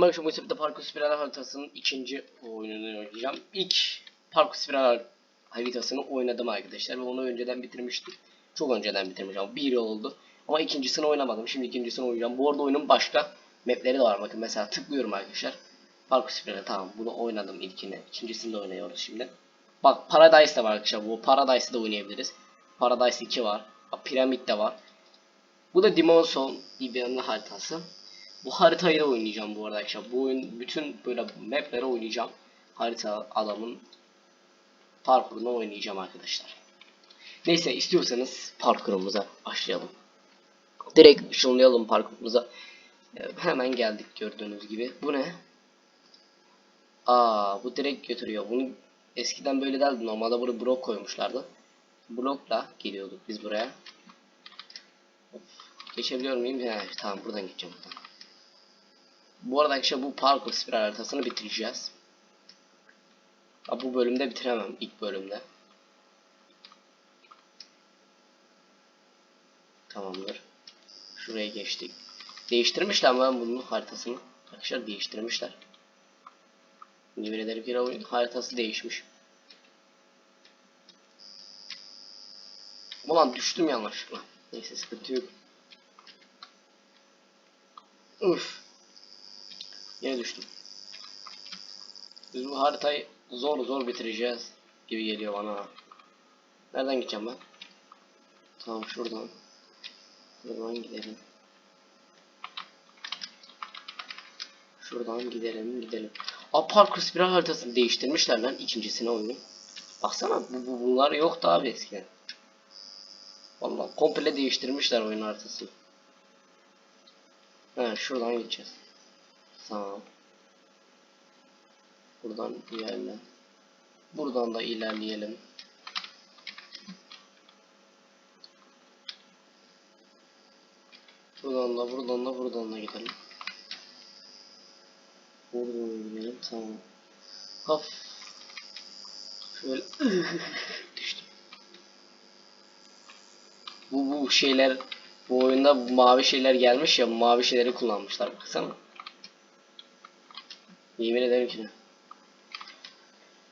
Bakın bu sefer parkur spiral haritasının ikinci oyununu oynayacağım. İlk parkur spiral haritasını oynadım arkadaşlar ve onu önceden bitirmiştim. Çok önceden bitirmişim ama bir yıl oldu. Ama ikincisini oynamadım. Şimdi ikincisini oynayacağım. Bu arada oyunun başka mapleri de var. Bakın mesela tıklıyorum arkadaşlar. Parkur spirali tamam bunu oynadım ilkini. İkincisini de oynuyoruz şimdi. Bak Paradise de var arkadaşlar. Bu Paradise'ı da oynayabiliriz. Paradise 2 var. Bak Piramit de var. Bu da Demon Soul İBM'li haritası. Bu haritayı da oynayacağım bu arada arkadaşlar. Bu oyun bütün böyle mapleri oynayacağım. Harita adamın parkurunu oynayacağım arkadaşlar. Neyse istiyorsanız parkurumuza başlayalım. Direkt ışınlayalım parkurumuza. Ee, Hemen geldik gördüğünüz gibi. Bu ne? Aa bu direkt götürüyor. Bunu eskiden böyle değildi. Normalde buraya blok koymuşlardı. Blokla geliyorduk biz buraya. Geçebiliyor muyum? He, tamam buradan geçeceğim buradan. Bu arada arkadaşlar bu parkur spiral haritasını bitireceğiz. Ha, bu bölümde bitiremem ilk bölümde. Tamamdır. Şuraya geçtik. Değiştirmişler mi ben bunun haritasını? Arkadaşlar değiştirmişler. Yemin ederim ki oyun haritası değişmiş. Ulan düştüm yanlışlıkla. Neyse sıkıntı yok. Üf. Yine düştüm. Biz bu haritayı zor zor bitireceğiz gibi geliyor bana. Nereden gideceğim ben? Tamam şuradan. Şuradan gidelim. Şuradan gidelim gidelim. Aa parkur spiral haritasını değiştirmişler lan ikincisine oyunu. Baksana bu, bu bunlar yoktu abi eskiden. Vallahi komple değiştirmişler oyun haritasını. He şuradan gideceğiz. Tamam. Buradan ilerle. Buradan da ilerleyelim. Buradan da buradan da buradan da gidelim. Buradan gidelim tamam. Hop. Şöyle düştüm. Bu bu şeyler bu oyunda mavi şeyler gelmiş ya mavi şeyleri kullanmışlar baksana. Yemin ederim ki.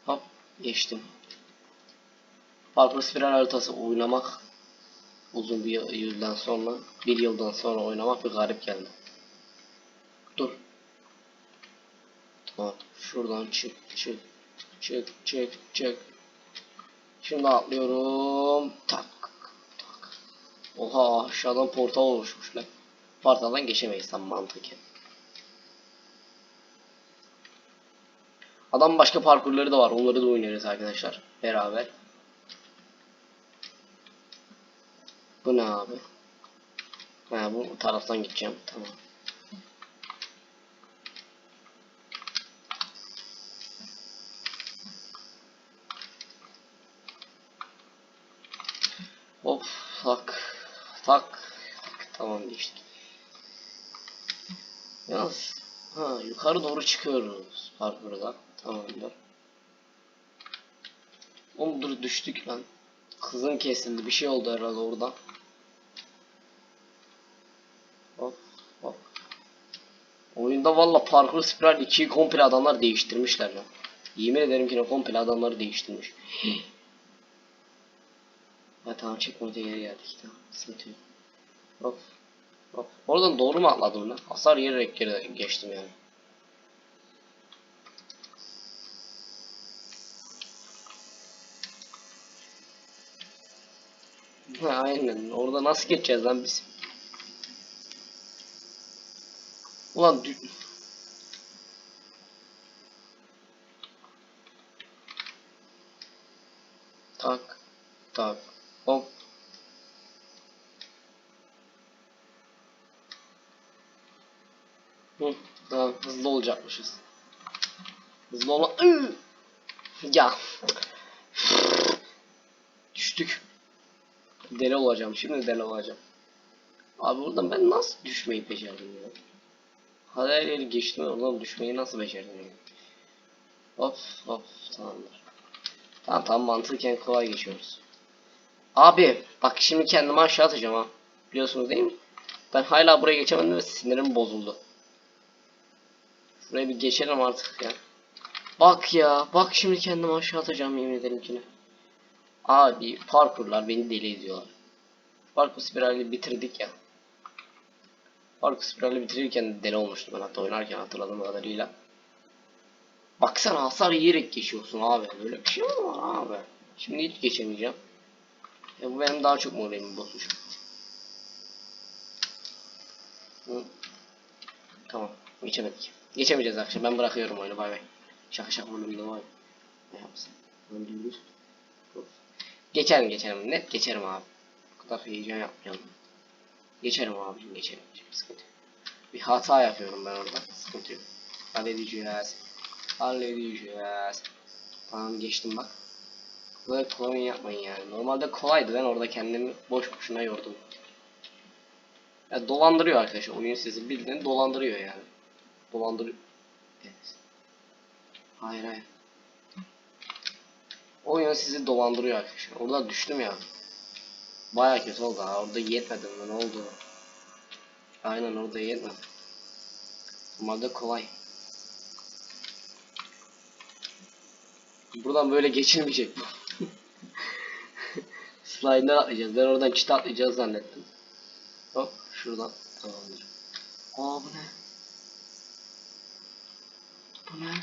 Hop geçtim. Parkur spiral haritası oynamak uzun bir yıldan sonra bir yıldan sonra oynamak bir garip geldi. Dur. Tamam. Şuradan çık çık çık çık çık. Şimdi atlıyorum. Tak tak. Oha aşağıdan portal oluşmuş lan. Portaldan geçemeyiz tam mantıken. Adam başka parkurları da var. Onları da oynuyoruz arkadaşlar. Beraber. Bu ne abi? Ha bu taraftan gideceğim. Tamam. Hop tak tak tak tamam geçtik. Yalnız ha yukarı doğru çıkıyoruz parkurda. Tamamdır. Oğlum düştük lan. Kızım kesildi bir şey oldu herhalde orada. Hop hop. Oyunda valla parkur spiral 2'yi komple adamlar değiştirmişler lan. Yemin ederim ki ne komple adamları değiştirmiş. ha tamam checkpoint'e geri geldik tamam sıkıntı yok. Hop hop. Oradan doğru mu atladım lan? Hasar yerek geri geçtim yani. Aynen. Orada nasıl geçeceğiz lan biz? Ulan dü... Tak. Tak. Hop. Hı, tamam hızlı olacakmışız. Hızlı olma... Iı! Ya. Düştük. Deli olacağım. Şimdi deli olacağım. Abi buradan ben nasıl düşmeyi becerdim ya? Her yeri geçtim oradan düşmeyi nasıl becerdim ya? Hop hop tamamdır. Tamam tamam mantıken kolay geçiyoruz. Abi bak şimdi kendimi aşağı atacağım ha. Biliyorsunuz değil mi? Ben hala buraya geçemedim ve sinirim bozuldu. Şuraya bir geçelim artık ya. Bak ya. Bak şimdi kendimi aşağı atacağım yemin ederim ki. Abi parkurlar beni deli ediyorlar. Parkur spirali bitirdik ya. Parkur spirali bitirirken de deli olmuştum ben hatta oynarken hatırladığım kadarıyla. Baksana hasar yiyerek geçiyorsun abi. Böyle bir şey mi var abi? Şimdi hiç geçemeyeceğim. Ya bu benim daha çok moralimi bozmuş. Tamam. Geçemedik. Geçemeyeceğiz arkadaşlar. Ben bırakıyorum oyunu. Bay bay. Şaka şaka bunun var. Ne yapsın? Öldürürüz. Geçerim geçerim. Net geçerim abi. Bu kadar heyecan yapmayalım. Geçerim abicim geçerim. Hiçbir sıkıntı. Bir hata yapıyorum ben orada. Sıkıntı yok. Halledeceğiz. Halledeceğiz. Tamam geçtim bak. Böyle kolay yapmayın yani. Normalde kolaydı ben orada kendimi boş boşuna yordum. Ya dolandırıyor arkadaşlar. Oyun sizi bildiğin dolandırıyor yani. Dolandırıyor. Evet. Hayır hayır. Oyun sizi dolandırıyor arkadaşlar. Orada düştüm ya. Baya kötü oldu ha. Orada yetmedim? Ne oldu? Aynen orada yetmedi. Normalde kolay. Buradan böyle geçilmeyecek bu. Slide'den atlayacağız. Ben oradan çite atlayacağız zannettim. Hop şuradan tamamdır. Aa bu ne? Bu ne?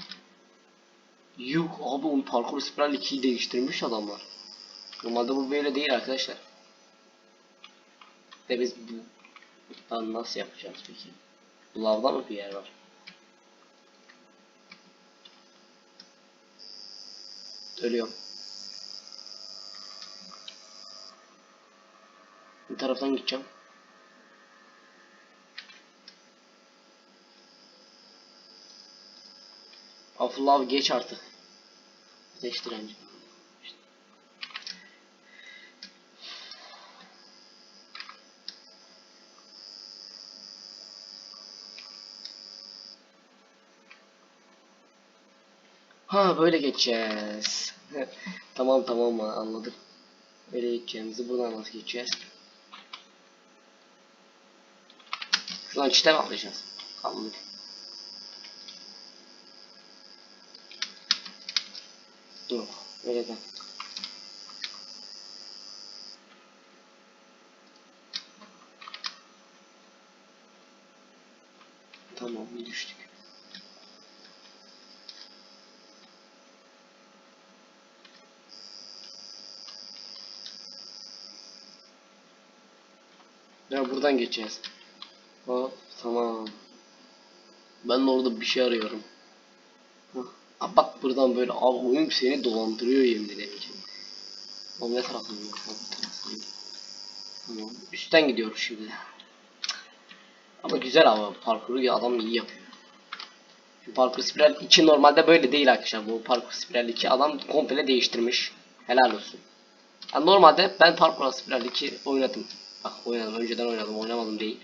Yuh abi onun parkur spiral 2'yi değiştirmiş adamlar. Normalde bu böyle değil arkadaşlar. Ve biz bu Lan nasıl yapacağız peki? Bu lavda mı bir yer var? Ölüyorum. Bir taraftan gideceğim. Afullah abi geç artık. Ateş direnci. Ha böyle geçeceğiz. tamam tamam anladım. Böyle geçeceğimizi buradan nasıl geçeceğiz? Şuradan çite atlayacağız? Anladım. Yok öyle de. Tamam düştük. Ya buradan geçeceğiz. Hop tamam. Ben de orada bir şey arıyorum. Buradan böyle abi oyun seni dolandırıyor yemin ederim. Oğlum ne taraftan. Tamam. Üstten gidiyoruz şimdi. Ama güzel ama parkuru ya adam iyi yapıyor. Şu parkur spiral 2 normalde böyle değil arkadaşlar. Bu parkur spiral 2 adam komple değiştirmiş. Helal olsun. Yani normalde ben parkur spiral 2 oynadım. Bak oynadım önceden oynadım oynamadım değil.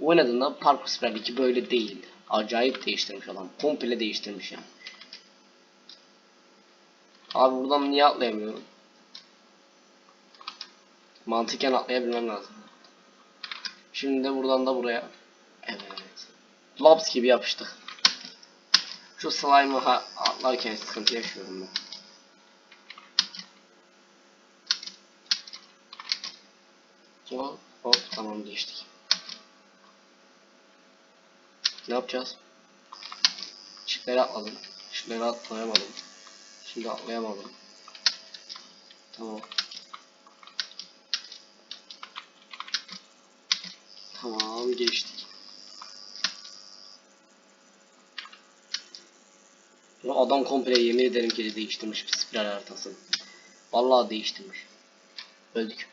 Oynadığında parkur spiral 2 böyle değildi. Acayip değiştirmiş adam. Komple değiştirmiş yani. Abi buradan niye atlayamıyorum? Mantıken atlayabilmem lazım. Şimdi de buradan da buraya. Evet. Labs gibi yapıştık. Şu slime'ı atlarken sıkıntı yaşıyorum ben. Hop hop tamam geçtik. Ne yapacağız? Çiftleri atladım. Çiftleri atlayamadım. Şimdi atlayamadım. Tamam. Tamam geçtik. Ya adam komple yemin ederim ki de değiştirmiş spiral haritasını. Vallahi değiştirmiş. Öldük.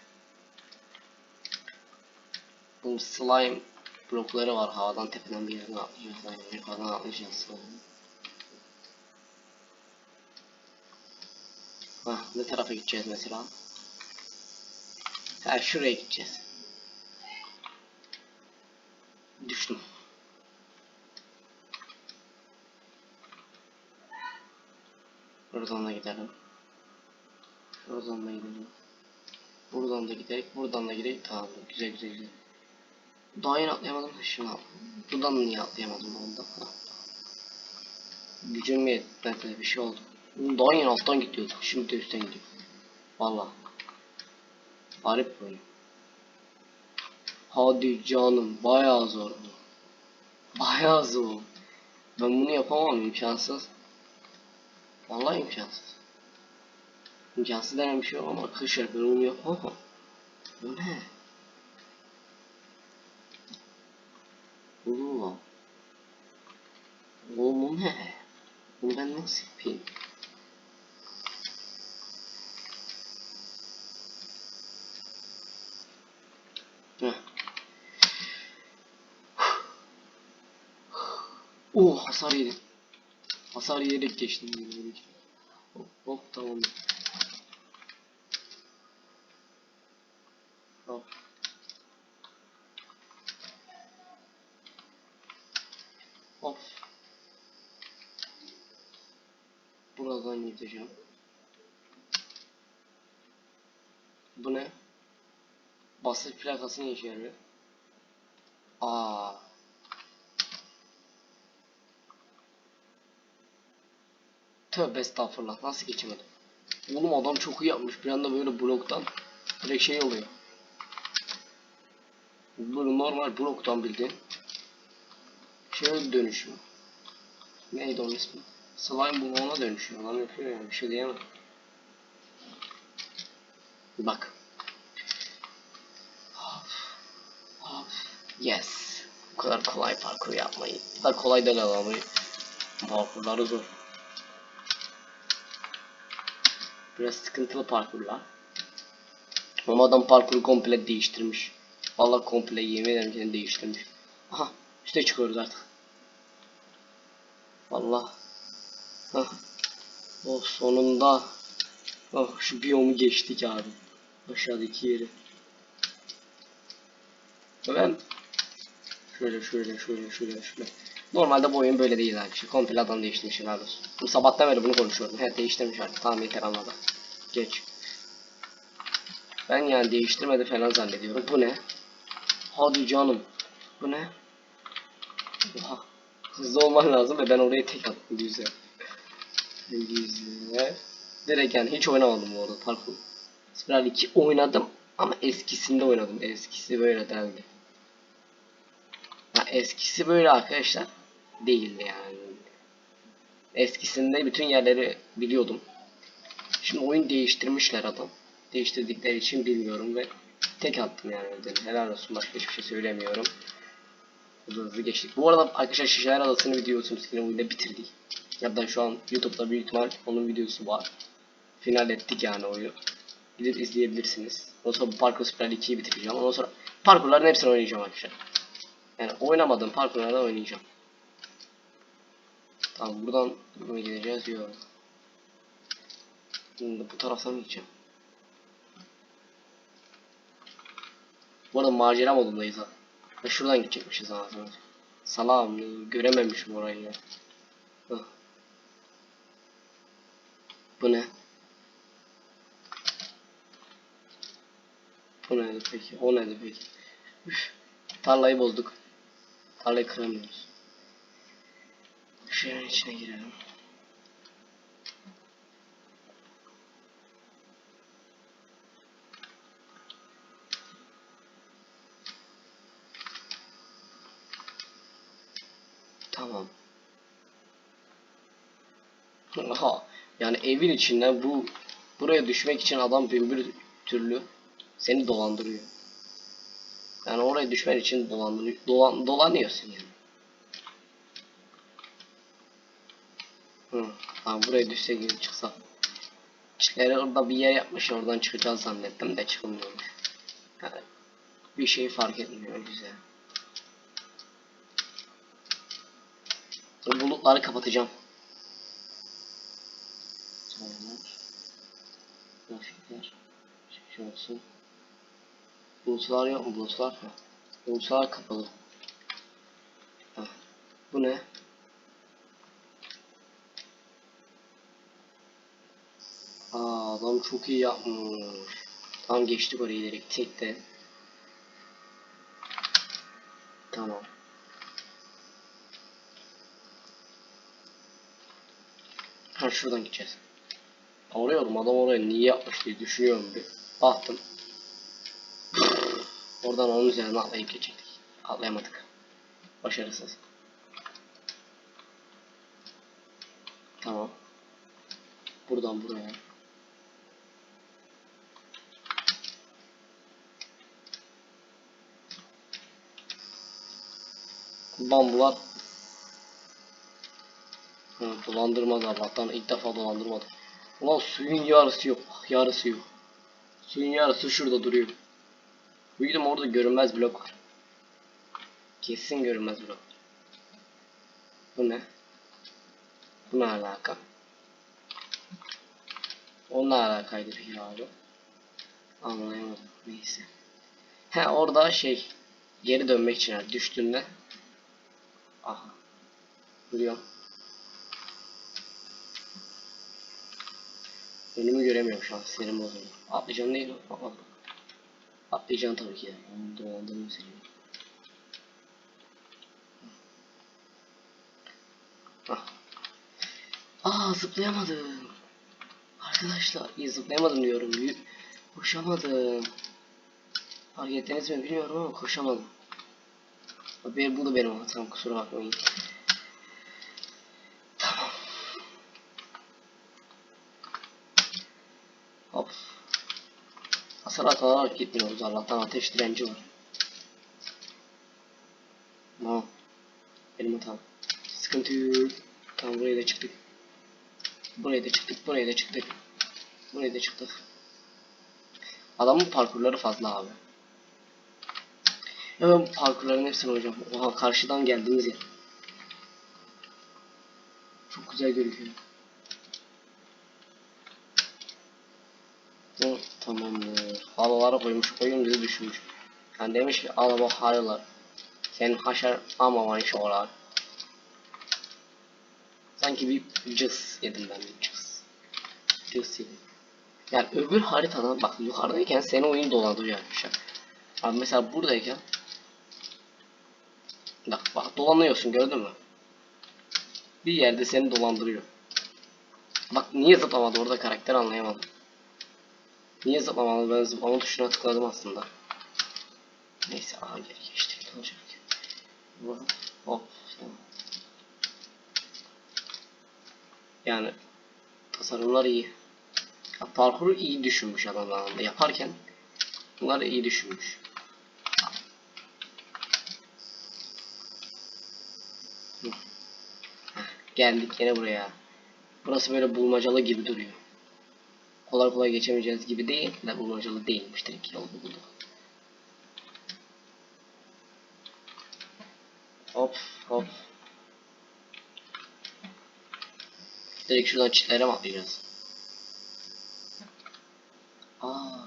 Bu slime blokları var. Havadan tepeden bir yerden atlıyoruz. Yani yukarıdan atlayacağız slime. Hah, ne tarafa gideceğiz mesela? Ha şuraya gideceğiz. Düştüm. Buradan da gidelim. Buradan da gidelim. Buradan da gidelim. Buradan da gidelim. Tamam güzel güzel güzel. Daha yeni atlayamadım. Şimdi atladım. Buradan niye atlayamadım onda? Ha. Gücüm yetmedi bir şey oldu. Oğlum Daha yeni alttan gidiyorduk. Şimdi de üstten gidiyor. Valla. Garip böyle. Hadi canım bayağı zor bu. Bayağı zor. Ben bunu yapamam imkansız. Vallahi imkansız. İmkansız denen bir şey yok ama arkadaşlar ben onu yapamam. Bu ne? Oo. Oğlum bu ne? Bunu ben nasıl yapayım? Heh. Oh hasar yedim. Hasar yiyerek geçtim. Hop hop tamam. Hop. Hop. Buradan gideceğim. Bu ne? Basınç plakası ne işe yarıyor? Aa. Tövbe estağfurullah nasıl geçemedim? Oğlum adam çok iyi yapmış bir anda böyle bloktan direkt şey oluyor. Böyle normal bloktan bildiğin şey dönüşüyor. Neydi onun ismi? Slime bloğuna dönüşüyor. Adam yapıyor yani bir şey diyemem. Bak. Yes. Bu kadar kolay parkur yapmayı. Bu kadar kolay da kazanmayı. Parkurları zor. Biraz sıkıntılı parkurlar. Ama adam parkuru komple değiştirmiş. Vallahi komple yemin ederim kendini değiştirmiş. Aha üste çıkıyoruz artık. Vallahi. Hah. Oh sonunda. Oh şu biyomu geçtik abi. Aşağıdaki yeri. Ben şöyle şöyle şöyle şöyle şöyle. Normalde bu oyun böyle değil arkadaşlar. Komple adam değiştirmiş helal olsun. Bu sabahtan beri bunu konuşuyorum. Evet değiştirmiş artık. Tamam yeter anladım. Geç. Ben yani değiştirmedi falan zannediyorum. Bu ne? Hadi canım. Bu ne? Oha. Hızlı olman lazım ve ben oraya tek attım güzel. Güzel. Direkt yani hiç oynamadım bu arada parkur. Spiral 2 oynadım ama eskisinde oynadım. Eskisi böyle değildi. Ha, eskisi böyle arkadaşlar değildi yani. Eskisinde bütün yerleri biliyordum. Şimdi oyun değiştirmişler adam. Değiştirdikleri için bilmiyorum ve tek attım yani ödeni. Helal olsun başka hiçbir şey söylemiyorum. Hızlı hızlı geçtik. Bu arada arkadaşlar Şişehir Adası'nı videosunu Screen oyunda bitirdik. Ya da şu an YouTube'da büyük ihtimal onun videosu var. Final ettik yani oyunu. Gidip izleyebilirsiniz. Ondan sonra bu Parkur Spiral 2'yi bitireceğim. Ondan sonra parkurların hepsini oynayacağım arkadaşlar. Yani oynamadığım parkurlarda oynayacağım. Tamam buradan mı gideceğiz? Yok. Şimdi bu taraftan gideceğim? Bu arada macera modundayız ha. Ve şuradan gidecekmişiz ağzına. Salam görememişim orayı ya. Bu ne? Bu neydi peki? O neydi peki? Üf. Tarlayı bozduk. Tarlayı kıramıyoruz. Şehrin içine girelim. Tamam. Aha. Yani evin içinden bu buraya düşmek için adam bin bir türlü seni dolandırıyor. Yani oraya düşmen için dolandırıyor, dolan, dolanıyorsun yani. Buraya düşse gibi çıksa. İşleri orada bir yer yapmış oradan çıkacağız zannettim de çıkılmıyormuş. Yani bir şey fark etmiyor güzel. Bulutları kapatacağım. Grafikler. Şey olsun. Bulutlar yok mu? Bulutlar mı? Bulutlar kapalı. Heh. Bu ne? Çok iyi yapmış. Tam geçtik orayı direkt tekte. Tamam. Ha şuradan gideceğiz. Arıyorum adam oraya niye yapmış diye düşünüyorum bir. Baktım. Oradan onun üzerine atlayıp geçecektik. Atlayamadık. Başarısız. Tamam. Buradan buraya. Bambular dolandırmadı Allah'tan ilk defa dolandırmadı. Ulan suyun yarısı yok. Yarısı yok. Suyun yarısı şurada duruyor. Büyüdüm orada görünmez blok var. Kesin görünmez blok. Bu ne? Bu ne alaka? Onunla alakaydı peki abi. Anlayamadım. Neyse. He orada şey geri dönmek için düştüğünde aha duruyorum. Önümü göremiyorum şu an sinirim bozuldu. Atlayacağım değil mi? Aa. Atlayacağım tabii ki. Onu dolandırma seni. Ah. Aa zıplayamadım. Arkadaşlar iyi zıplayamadım diyorum. Koşamadım. Fark ettiniz mi bilmiyorum ama koşamadım. Haber bu da benim hatam kusura bakmayın. Tamam. Hop. Hasar atarak gitmiyoruz Allah'tan ateş direnci var. Tamam. Benim hatam. Sıkıntı yok. Tamam buraya da çıktık. Buraya da çıktık, buraya da çıktık. Buraya da çıktık. Adamın parkurları fazla abi. Ben parkurların hepsini hocam. Oha karşıdan geldiğimiz yer. Çok güzel gözüküyor. Hı, tamamdır. Halılara koymuş, oyun bizi düşmüş. Yani demiş ki al bak halılar. Sen haşer ama iş olarak. Sanki bir cız yedim ben bir cız. Cız yedim. Yani öbür haritada bak yukarıdayken seni oyun dolandırıyor arkadaşlar. Abi mesela buradayken Bak bak dolanıyorsun gördün mü? Bir yerde seni dolandırıyor. Bak niye zıplamadı orada karakter anlayamadım. Niye zıplamadı ben zıplama tuşuna tıkladım aslında. Neyse aha geri geçtik ne olacak? Hop. Yani tasarımlar iyi. Ya, parkuru iyi düşünmüş adam anlamda yaparken bunları iyi düşünmüş. Hı. Heh, Geldik yine buraya. Burası böyle bulmacalı gibi duruyor. Kolay kolay geçemeyeceğiz gibi değil. De bulmacalı değilmiş direkt yolu bulduk. Hop hop. Direkt şuradan çitlere mi atlayacağız? Aa.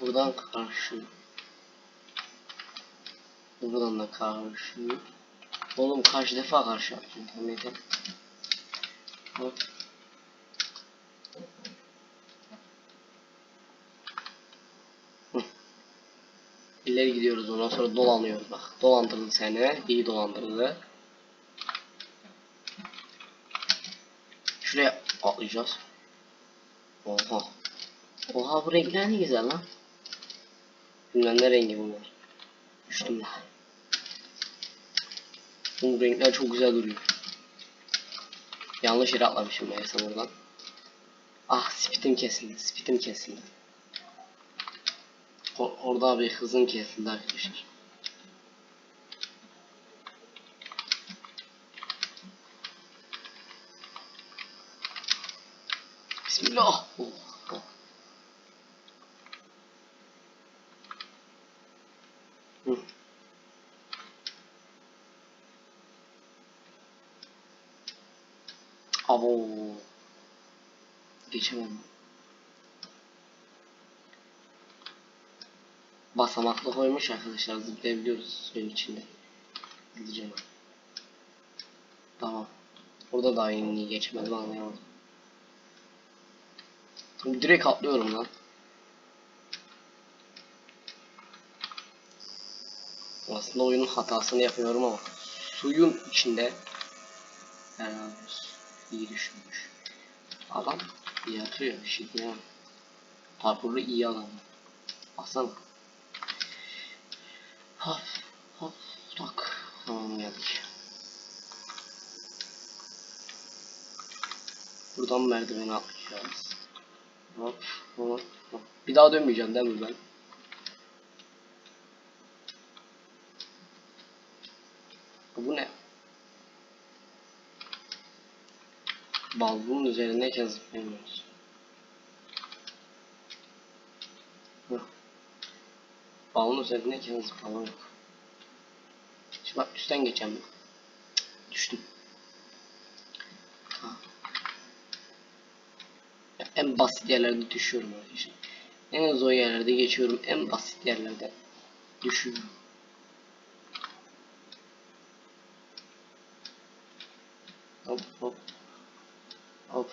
Buradan karşı. Buradan da karşı. Oğlum kaç defa karşı attım internete. Hop. İleri gidiyoruz ondan sonra dolanıyoruz bak. Dolandırdı seni. iyi dolandırdı. Şuraya atlayacağız. Oha. Oha bu renkler ne güzel lan. Bilmem ne rengi bunlar. Düştüm ya. Bu renkler çok güzel duruyor. Yanlış yere atlamışım meğerse buradan. Ah spitim kesildi. Spitim kesildi. O- orada bir hızım kesildi arkadaşlar. Bismillah. Oh, oh. Hı. Abo. Geçemedim. Basamaklı koymuş arkadaşlar zıplayabiliyoruz suyun içinde. Gideceğim. Tamam. Burada da aynı niye geçmedim anlayamadım. Direkt atlıyorum lan. Aslında oyunun hatasını yapıyorum ama suyun içinde beraber iyi düşünmüş. Adam iyi atıyor. Şimdi ya. Parkurlu iyi adam. Baksana. Hop hop tak. Tamam geldik. Buradan merdiveni atlayacağız. Hop hop hop. Bir daha dönmeyeceğim değil mi ben? Bu ne? Balbunun üzerindeyken zıplayamıyoruz. Hıh. Balonun üzerindeyken zıplama yok. Şimdi bak üstten geçeceğim. Düştüm. Ya En basit yerlerde düşüyorum arkadaşlar. En zor yerlerde geçiyorum. En basit yerlerde düşüyorum. Hop hop. Hop.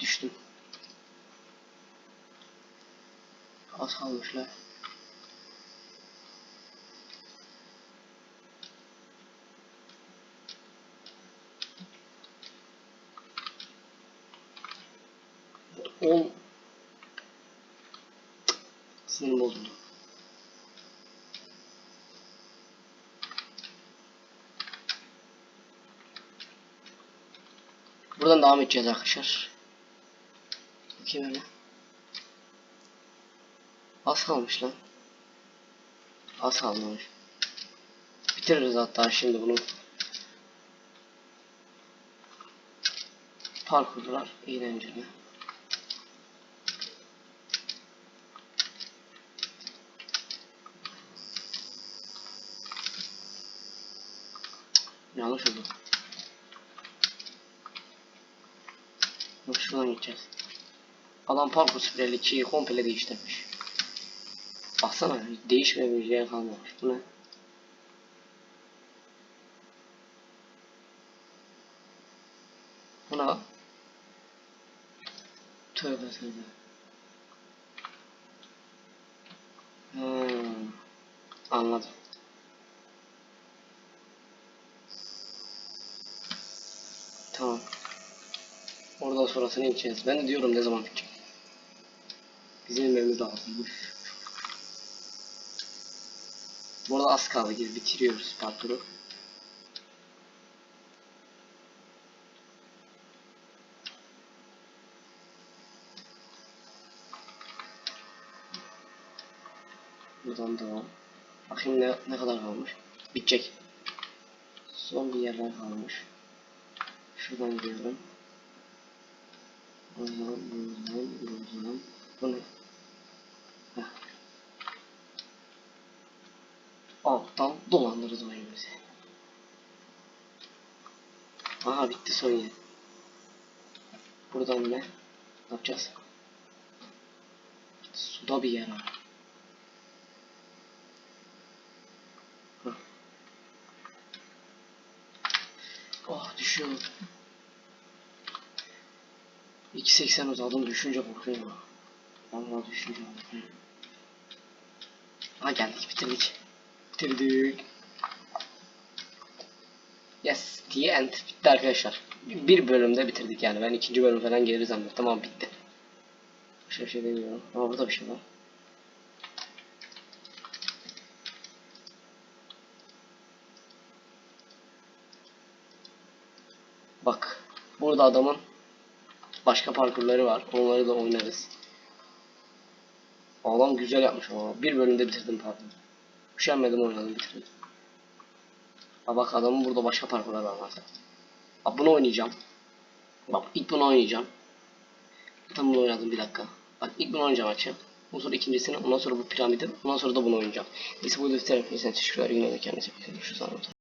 Düştüm. Az kalmışlar. On. Sinirim bozuldu. Buradan devam edeceğiz arkadaşlar. Bakayım öyle. Az kalmış lan. Az kalmış. Bitiririz hatta şimdi bunu. Parkurlar eğlenceli. Oldu. Bak şuradan. Adam parkur spirali 2'yi komple değiştirmiş. Baksana değişmemiş yer kalmamış. Bu ne? Bu ne lan? Tövbe tövbe. Hmm, anladım. Tamam. Oradan sonrasını içeceğiz. Ben de diyorum ne zaman bitecek. Bizim inmemiz lazımmış. Bu arada az kaldı. Biz bitiriyoruz parkuru. Buradan devam. Bakayım ne, ne kadar kalmış. Bitecek. Son bir yerler kalmış. Şuradan gidiyorum. Buradan, buradan, buradan. Bu ne? Heh. Alttan dolandırırız oyunu bizi. Aha bitti son yer. Buradan ne? Ne yapacağız? Suda bir yer abi. Oh düşüyorum. 2.80 uzadım düşünce korkuyorum. Vallahi düşünce korkuyorum. Ha geldik bitirdik. Bitirdik. Yes, the end. Bitti arkadaşlar. Bir bölümde bitirdik yani. Ben ikinci bölüm falan gelir zannettim. Tamam bitti. Başka bir şey demiyorum. Ama burada bir şey var. Bak. Burada adamın başka parkurları var. Onları da oynarız. Adam güzel yapmış ama. Bir bölümde bitirdim pardon. Üşenmedim oynadım bitirdim. Ha bak adamın burada başka parkurlar var. Bak bunu oynayacağım. Bak ilk bunu oynayacağım. Tam bunu oynadım bir dakika. Bak ilk bunu oynayacağım açayım. Ondan sonra ikincisini, ondan sonra bu piramidi, ondan sonra da bunu oynayacağım. Neyse bu videoyu bitirelim. Teşekkürler. Yine de kendinize bakın. Görüşürüz.